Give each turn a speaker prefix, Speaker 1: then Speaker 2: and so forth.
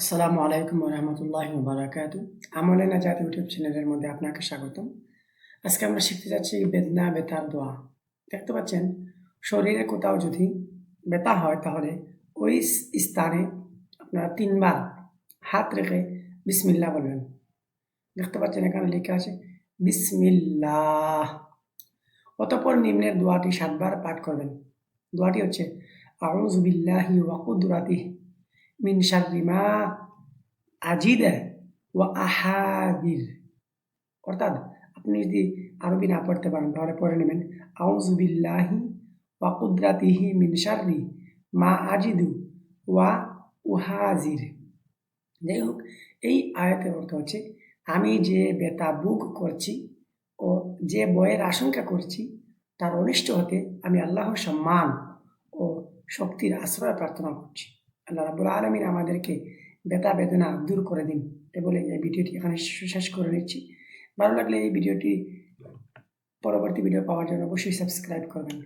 Speaker 1: আসসালামু আলাইকুম রহমতুল্লাহ মুবারাকাত আমলে নাজাত ইউটিউব চ্যানেলের মধ্যে আপনাকে স্বাগতম। আজকে আমরা শিখতে যাচ্ছি বেদনা বেতার দোয়া। দেখতে পাচ্ছেন, শরীরে কোথাও যদি ব্যথা হয় তাহলে ওই স্থানে আপনারা তিনবার হাত রেখে বিসমিল্লাহ বলবেন। দেখতে পাচ্ছেন এখানে লেখা আছে, বিসমিল্লাহ। অতপর নিম্নের দোয়াটি সাতবার পাঠ করবেন। দোয়াটি হচ্ছে, আউযু বিল্লাহি ওয়া কুদরাতিহি। মিন শাররি মা আজিদা ওয়া আহাদির অর্থাৎ, আপনি যদি আরবি না পড়তে পারেন, তাহলে পড়ে নেবেন, আউযু বিল্লাহি ওয়া কুদরাতিহি মিন শাররি মা আজিদু ওয়া উহাজির। যাই হোক, এই আয়াতের অর্থ হচ্ছে, আমি যে বেতা বুক করছি ও যে বয়ের আশঙ্কা করছি, তার অনিষ্ট হতে আমি আল্লাহর সম্মান ও শক্তির আশ্রয় প্রার্থনা করছি। আল্লাহ রাবুল আলমিন আমাদেরকে বেতা বেদনা দূর করে দিন। এ বলে এই ভিডিওটি এখানে শেষ করে নিচ্ছি। ভালো লাগলে এই ভিডিওটি পরবর্তী ভিডিও পাওয়ার জন্য অবশ্যই সাবস্ক্রাইব করবেন।